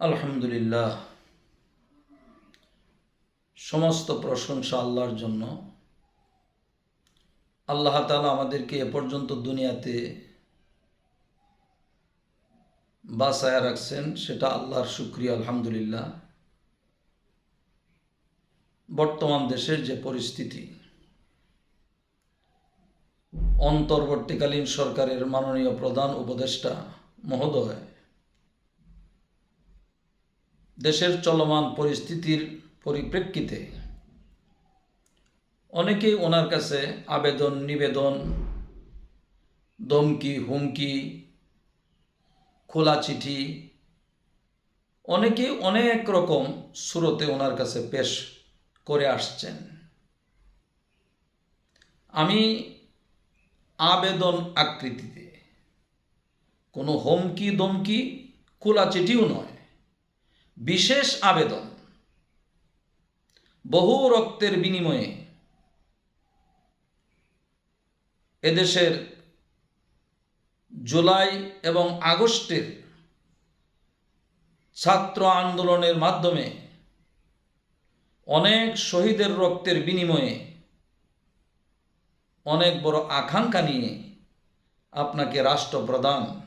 আলহামদুলিল্লাহ। সমস্ত প্রশংসা আল্লাহর জন্য। আল্লাহ তালা আমাদেরকে এ পর্যন্ত দুনিয়াতে বাসায় রাখছেন, সেটা আল্লাহর শুক্রিয়া, আলহামদুলিল্লাহ। বর্তমান দেশের যে পরিস্থিতি, অন্তর্বর্তীকালীন সরকারের মাননীয় প্রধান উপদেষ্টা মহোদয় দেশের চলমান পরিস্থিতির পরিপ্রেক্ষিতে অনেকেই ওনার কাছে আবেদন, নিবেদন দমকি হুমকি, খোলা চিঠি, অনেকেই অনেক রকম সুরতে ওনার কাছে পেশ করে আসছেন। আমি আবেদন আকৃতিতে কোনো হুমকি দমকি খোলা চিঠিও নয় বিশেষ আবেদন। বহু রক্তের বিনিময়ে এদেশের জুলাই এবং আগস্টের ছাত্র আন্দোলনের মাধ্যমে অনেক শহীদের রক্তের বিনিময়ে অনেক বড় আকাঙ্ক্ষা নিয়ে আপনাকে রাষ্ট্রপ্রধান,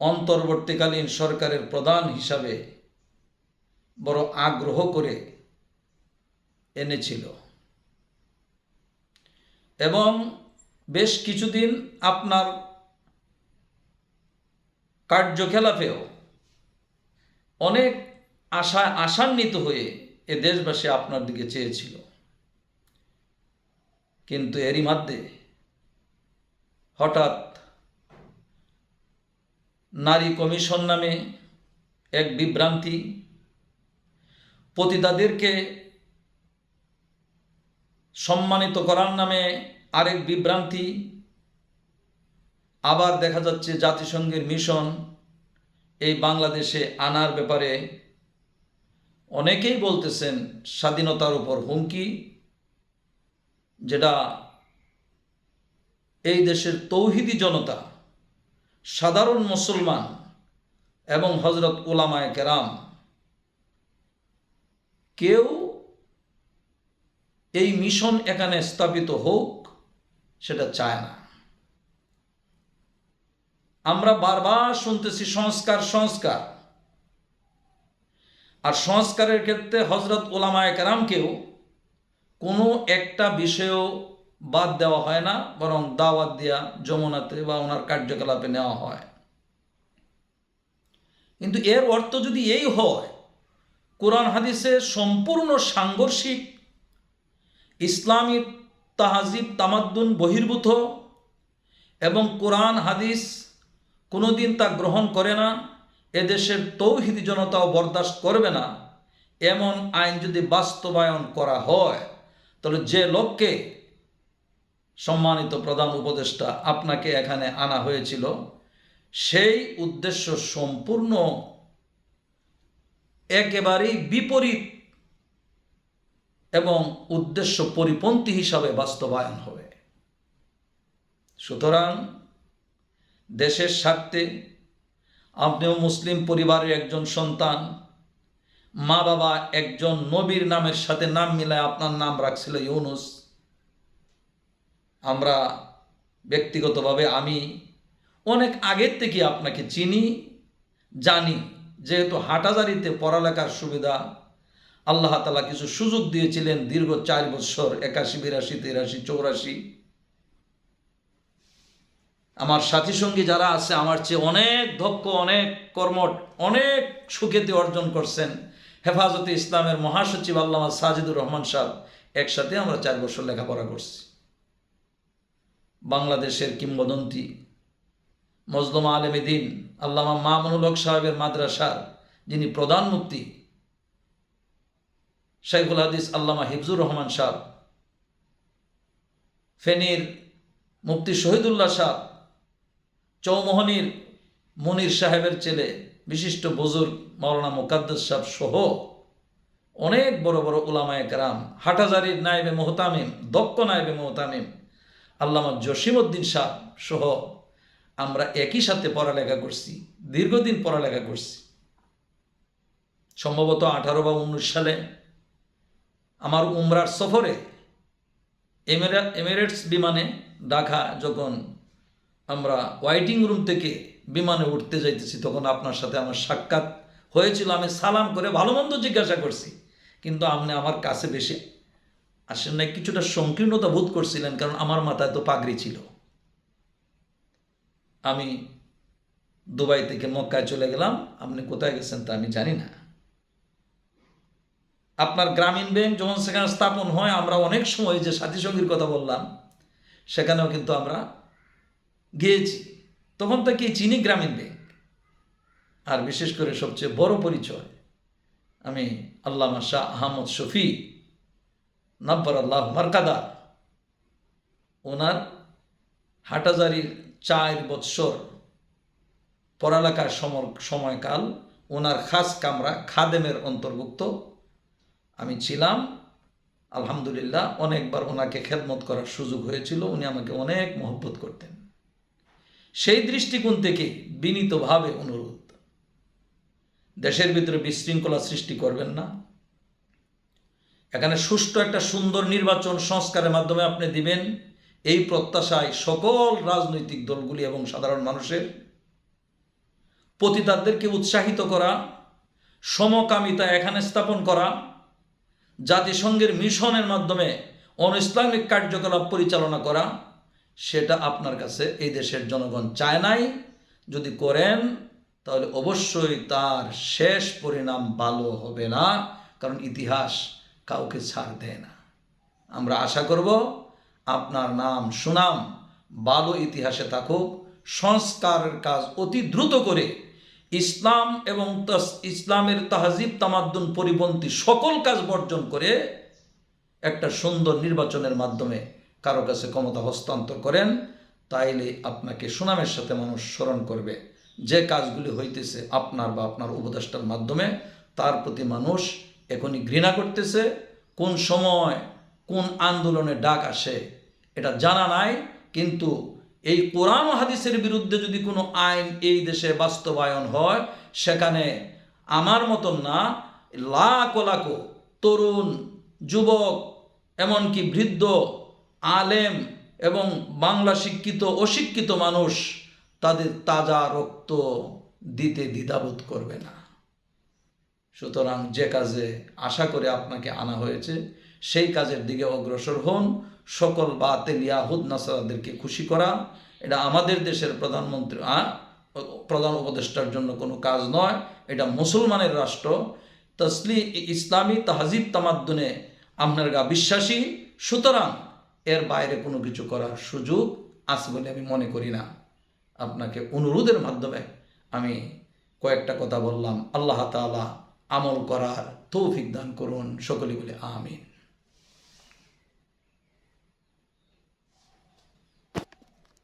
অন্তর্বর্তীকালীন সরকারের প্রধান হিসাবে বড় আগ্রহ করে এনেছিল। এবং বেশ কিছুদিন আপনার কার্যকলাপেও অনেক আশা আশান্বিত হয়ে এ দেশবাসী আপনার দিকে চেয়েছিল। কিন্তু এরই মধ্যে হঠাৎ নারী কমিশন নামে এক বিভ্রান্তি পতিতাদেরকে সম্মানিত করার নামে আরেক বিভ্রান্তি। আবার দেখা যাচ্ছে জাতিসংঘের মিশন এই বাংলাদেশে আনার ব্যাপারে অনেকেই বলতেছেন স্বাধীনতার উপর হুমকি, যেটা এই দেশের তৌহিদি জনতা, সাধারণ মুসলমান এবং হজরত ওলামায় কেরাম কেউ এই মিশন এখানে স্থাপিত হোক, সেটা চায় না। আমরা বারবার শুনতেছি সংস্কার সংস্কার। আর সংস্কারের ক্ষেত্রে হজরত ওলামায় কেরামকেও কোনো একটা বিষয়েও বাদ দেওয়া হয় না, বরং দাওয়াত দেওয়া যমুনাতে বা ওনার কার্যকলাপে নেওয়া হয়। কিন্তু এর অর্থ যদি এই হয় কোরআন হাদিসে সম্পূর্ণ সাংঘর্ষিক, ইসলামী তাহাজিব, তামাদ্দুন বহির্ভূত এবং কোরআন হাদিস কোনোদিন তা গ্রহণ করে না, এদেশের তৌহিদি জনতাও বরদাস্ত করবে না। এমন আইন যদি বাস্তবায়ন করা হয়, তাহলে যে লোককে সম্মানিত প্রধান উপদেষ্টা আপনাকে এখানে আনা হয়েছিল, সেই উদ্দেশ্য সম্পূর্ণ একেবারেই বিপরীত এবং উদ্দেশ্য পরিপন্থী হিসাবে বাস্তবায়ন হবে। সুতরাং দেশের স্বার্থে আপনিও মুসলিম পরিবারের একজন সন্তান মা বাবা একজন নবীর নামের সাথে নাম মিলায় আপনার নাম রাখছিল ইউনুস। আমরা ব্যক্তিগতভাবে আমি অনেক আগের থেকে আপনাকে চিনি, জানি যেহেতু হাটাজারিতে পড়ালেখার সুবিধা, আল্লাহ তালা কিছু সুযোগ দিয়েছিলেন দীর্ঘ চার বছর, একাশি, বিরাশি, তিরাশি, চৌরাশি। আমার সাথী সঙ্গী যারা আছে, আমার চেয়ে অনেক দক্ষ, অনেক কর্মট অনেক সুখ্যাতি অর্জন করছেন। হেফাজতে ইসলামের মহাসচিব আল্লামা সাজিদুর রহমান সাহ একসাথে আমরা চার বছর লেখাপড়া করছি। বাংলাদেশের কিংবদন্তি মজলুমা আলম দিন, আল্লামা মামুনুল হক সাহেবের মাদ্রাসার যিনি প্রধান মুক্তি শাইখুল হাদিস আল্লামা হিফজুর রহমান সাহ ফেনীর মুফতি শহীদুল্লাহ সাহ চৌমোহনীর মনির সাহেবের ছেলে, বিশিষ্ট বুজুর্গ মৌলানা মুকাদ্দাস সাহ সহ অনেক বড় বড় উলামায় গ্রাম হাটাজারির নায়েবে মোহতামিম, দক্ষ নায়েবে মোহতামিম, আল্লামা জসিমউদ্দিন সাহ সহ আমরা একই সাথে পড়ালেখা করছি, দীর্ঘদিন পড়ালেখা করছি। সম্ভবত আঠারো বা উনিশ সালে আমার উমরার সফরে এমিরা, এমিরেটস বিমানে ঢাকা যখন আমরা ওয়াইটিং রুম থেকে বিমানে উঠতে যাইতেছি, তখন আপনার সাথে আমার সাক্ষাৎ হয়েছিল। আমি সালাম করে ভালো মন্দ জিজ্ঞাসা করছি, কিন্তু আপনি আমার কাছে বেশি আসেন না কিছুটা সংকীর্ণতা বোধ করছিলেন, কারণ আমার মাথায় তো পাগড়ি ছিল। আমি দুবাই থেকে মক্কায় চলে গেলাম। আপনি কোথায় গেছেন তা আমি জানি না। আপনার গ্রামীণ ব্যাংক যখন সেখানে স্থাপন হয়, আমরা অনেক সময় যে সাথী সঙ্গীর কথা বললাম, সেখানেও কিন্তু আমরা গিয়েছি। তখন থেকে চিনি গ্রামীণ ব্যাংক? আর বিশেষ করে সবচেয়ে বড় পরিচয়, আমি আল্লামা শাহ আহমদ শফি নাব্বর আল্লাহ মার্কাদা, ওনার হাটাজারির চার বৎসর পড়ালেখার সময়কাল ওনার খাস কামরা খাদেমের অন্তর্ভুক্ত। আমি ছিলাম, আলহামদুলিল্লাহ, অনেকবার ওনাকে খেদমত করার সুযোগ হয়েছিল, উনি আমাকে অনেক মহব্বত করতেন। সেই দৃষ্টিকোণ থেকে বিনীতভাবে অনুরোধ, দেশের ভিতরে বিশৃঙ্খলা সৃষ্টি করবেন না। এখানে সুষ্ঠু একটা সুন্দর নির্বাচন সংস্কারের মাধ্যমে আপনি দিবেন। এই প্রত্যাশায় সকল রাজনৈতিক দলগুলি এবং সাধারণ মানুষের পতিতাদেরকে উৎসাহিত করা, সমকামিতা এখানে স্থাপন করা, জাতিসংঘের মিশনের মাধ্যমে অন ইসলামিক কার্যকলাপ পরিচালনা করা, সেটা আপনার কাছে এই দেশের জনগণ চায় নাই। যদি করেন, তাহলে অবশ্যই তার শেষ পরিণাম ভালো হবে না, কারণ ইতিহাস কাউকে ছাড় দেয় না। আমরা আশা করব আপনার নাম, সুনাম ভালো ইতিহাসে থাকুক। সংস্কারের কাজ অতি দ্রুত করে ইসলাম এবং ইসলামের তাহাজিব তামাদ্দুন পরিপন্থী সকল কাজ বর্জন করে একটা সুন্দর নির্বাচনের মাধ্যমে কারও কাছে ক্ষমতা হস্তান্তর করেন, তাইলে আপনাকে সুনামের সাথে মানুষ স্মরণ করবে। যে কাজগুলি হইতেছে আপনার বা আপনার উপদেষ্টার মাধ্যমে, তার প্রতি মানুষ এখনই ঘৃণা করতেছে। কোন সময় কোন আন্দোলনে ডাক আসে এটা জানা নাই, কিন্তু এই কোরআন হাদিসের বিরুদ্ধে যদি কোনো আইন এই দেশে বাস্তবায়ন হয়, সেখানে আমার মতন না, লাখ লাখ তরুণ, যুবক, এমনকি বৃদ্ধ, আলেম এবং বাংলা শিক্ষিত, অশিক্ষিত মানুষ তাদের তাজা রক্ত দিতে দ্বিধাবোধ করবে না। সুতরাং যে কাজে আশা করে আপনাকে আনা হয়েছে সেই কাজের দিকে অগ্রসর হন। সকল বাতেল ইয়াহুদ, নাসারাদেরকে খুশি করা। এটা আমাদের দেশের প্রধানমন্ত্রী প্রধান উপদেষ্টার জন্য কোনো কাজ নয়। এটা মুসলমানের রাষ্ট্র। তসলি, ইসলামী তাহাজিব তামাদ্দুনে আপনার গা বিশ্বাসী। সুতরাং এর বাইরে কোনো কিছু করার সুযোগ আছে বলে আমি মনে করি না। আপনাকে অনুরোধের মাধ্যমে আমি কয়েকটা কথা বললাম। আল্লাহ তাআলা আমল করার তৌফিক দান করুন। সকলে বলে আমিন।